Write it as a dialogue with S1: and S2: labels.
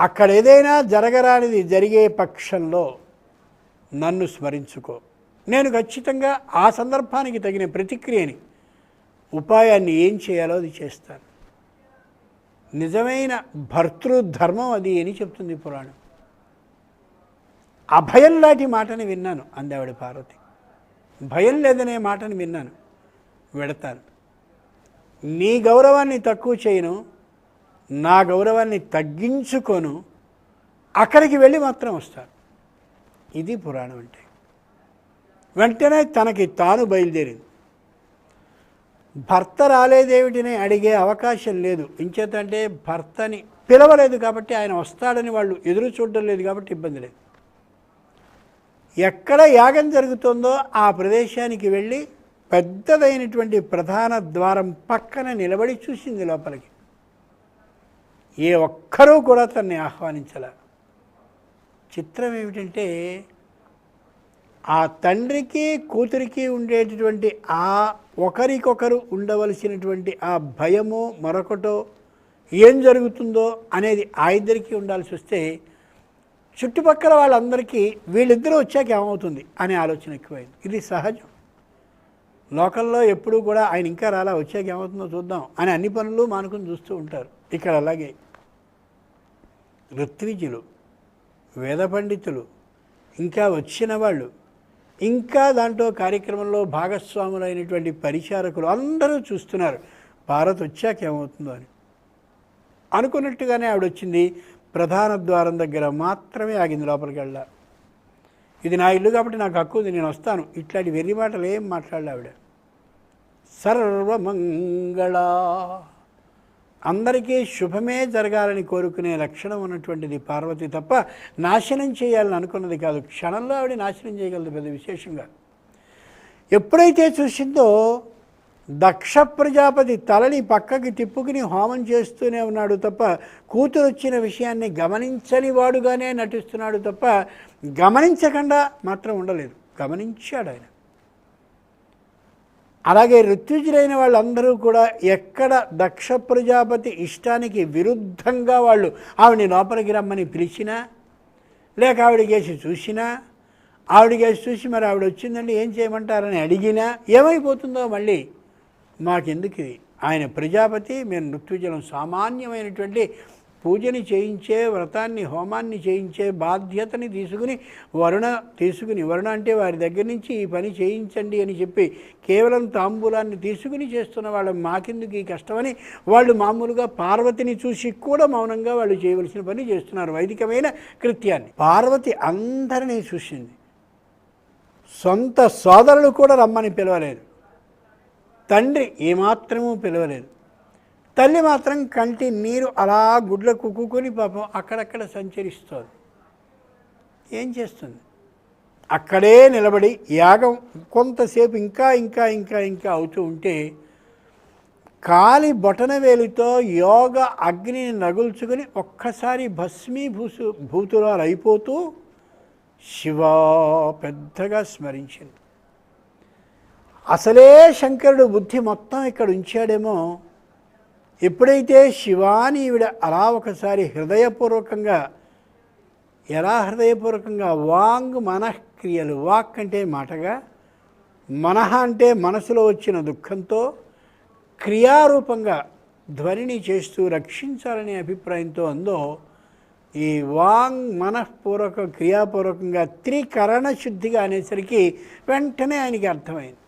S1: అక్కడ ఏదైనా జరగరానిది జరిగే పక్షంలో నన్ను స్మరించుకో. నేను ఖచ్చితంగా ఆ సందర్భానికి తగిన ప్రతిక్రియని ఉపాయాన్ని ఏం చేయాలో అది చేస్తాను. నిజమైన భర్తృధర్మం అది అని చెప్తుంది పురాణం. అభయం లాంటి మాటని విన్నాను అందావిడ పార్వతి. భయం లేదనే మాటని విన్నాను వెడతాను. నీ గౌరవాన్ని తక్కువ చేయను నా గౌరవాన్ని తగ్గించుకొను అక్కడికి వెళ్ళి మాత్రం వస్తారు ఇది పురాణం అంటే. వెంటనే తనకి తాను బయలుదేరింది. భర్త రాలేదేమిటిని అడిగే అవకాశం లేదు. ఇంచేతంటే భర్తని పిలవలేదు కాబట్టి ఆయన వస్తాడని వాళ్ళు ఎదురు చూడడం లేదు కాబట్టి ఇబ్బంది లేదు. ఎక్కడ యాగం జరుగుతుందో ఆ ప్రదేశానికి వెళ్ళి పెద్దదైనటువంటి ప్రధాన ద్వారం పక్కన నిలబడి చూసింది లోపలికి. ఏ ఒక్కరూ కూడా తన్ని ఆహ్వానించలే. చిత్రం ఏమిటంటే ఆ తండ్రికి కూతురికి ఉండేటటువంటి ఆ ఒకరికొకరు ఉండవలసినటువంటి ఆ భయమో మరొకటో ఏం జరుగుతుందో అనేది ఆ ఇద్దరికి ఉండాల్సి వస్తే చుట్టుపక్కల వాళ్ళందరికీ వీళ్ళిద్దరూ వచ్చాక ఏమవుతుంది అనే ఆలోచన ఎక్కువైంది. ఇది సహజం. లోకల్లో ఎప్పుడూ కూడా ఆయన ఇంకా రాలా వచ్చాక ఏమవుతుందో చూద్దాం అని అన్ని పనులు మానుకుని చూస్తూ ఉంటారు. ఇక్కడ అలాగే ఋత్విజులు వేద పండితులు ఇంకా వచ్చిన వాళ్ళు ఇంకా దాంట్లో కార్యక్రమంలో భాగస్వాములైనటువంటి పరిచారకులు అందరూ చూస్తున్నారు. భారత్ వచ్చాక ఏమవుతుందో అని. అనుకున్నట్టుగానే ఆవిడ వచ్చింది ప్రధాన ద్వారం దగ్గర మాత్రమే ఆగింది లోపలికి వెళ్ళా. ఇది నా ఇల్లు కాబట్టి నాకు హక్కు ఉంది నేను వస్తాను. ఇట్లాంటి వెర్రి మాటలు ఏం మాట్లాడలే ఆవిడ. సర్వమంగళ అందరికీ శుభమే జరగాలని కోరుకునే లక్షణం ఉన్నటువంటిది పార్వతి తప్ప నాశనం చేయాలని అనుకున్నది కాదు. క్షణంలో ఆవిడ నాశనం చేయగలదు పెద్ద విశేషంగా. ఎప్పుడైతే చూసిందో దక్ష ప్రజాపతి తలని పక్కకి తిప్పుకుని హోమం చేస్తూనే ఉన్నాడు తప్ప కూతురు వచ్చిన విషయాన్ని గమనించని వాడుగానే నటిస్తున్నాడు తప్ప గమనించకుండా మాత్రం ఉండలేదు. గమనించాడు ఆయన. అలాగే ఋత్విజులైన వాళ్ళందరూ కూడా ఎక్కడ దక్ష ప్రజాపతి ఇష్టానికి విరుద్ధంగా వాళ్ళు ఆవిడని లోపలికి రమ్మని పిలిచినా లేక ఆవిడకేసి చూసినా ఆవిడకేసి చూసి మరి ఆవిడ వచ్చిందండి ఏం చేయమంటారని అడిగినా ఏమైపోతుందో మళ్ళీ మాకెందుకు ఇది ఆయన ప్రజాపతి మేము నృత్యుజలం సామాన్యమైనటువంటి పూజని చేయించే వ్రతాన్ని హోమాన్ని చేయించే బాధ్యతని తీసుకుని వరుణ తీసుకుని వరుణ అంటే వారి దగ్గర నుంచి ఈ పని చేయించండి అని చెప్పి కేవలం తాంబూలాన్ని తీసుకుని చేస్తున్న వాళ్ళ మాకెందుకు ఈ కష్టమని? వాళ్ళు మామూలుగా పార్వతిని చూసి కూడా మౌనంగా వాళ్ళు చేయవలసిన పని చేస్తున్నారు వైదికమైన కృత్యాన్ని. పార్వతి అందరినీ చూసింది. సొంత సోదరులు కూడా రమ్మని పిలవలేదు. తండ్రి ఏమాత్రమూ పిలవలేదు. తల్లి మాత్రం కంటి నీరు అలా గుడ్ల కుక్కుని పాపం అక్కడక్కడ సంచరిస్తుంది. ఏం చేస్తుంది? అక్కడే నిలబడి యాగం కొంతసేపు ఇంకా ఇంకా ఇంకా ఇంకా అవుతూ ఉంటే కాలి బొటన వేలితో యోగ అగ్నిని నగుల్చుకుని ఒక్కసారి భస్మీభూసు భూతురాలు అయిపోతూ శివ పెద్దగా స్మరించింది. అసలే శంకరుడు బుద్ధి మొత్తం ఇక్కడ ఉంచాడేమో ఎప్పుడైతే శివాని ఈవిడ అలా ఒకసారి హృదయపూర్వకంగా ఎలా హృదయపూర్వకంగా వాంగ్ మనఃక్రియలు వాక్ అంటే మాటగా మనహ అంటే మనసులో వచ్చిన దుఃఖంతో క్రియారూపంగా ధ్వనిని చేస్తూ రక్షించాలనే అభిప్రాయంతో అందో ఈ వాంగ్ మనఃపూర్వక క్రియాపూర్వకంగా త్రికరణ శుద్ధిగా అనేసరికి వెంటనే ఆయనకి అర్థమైంది.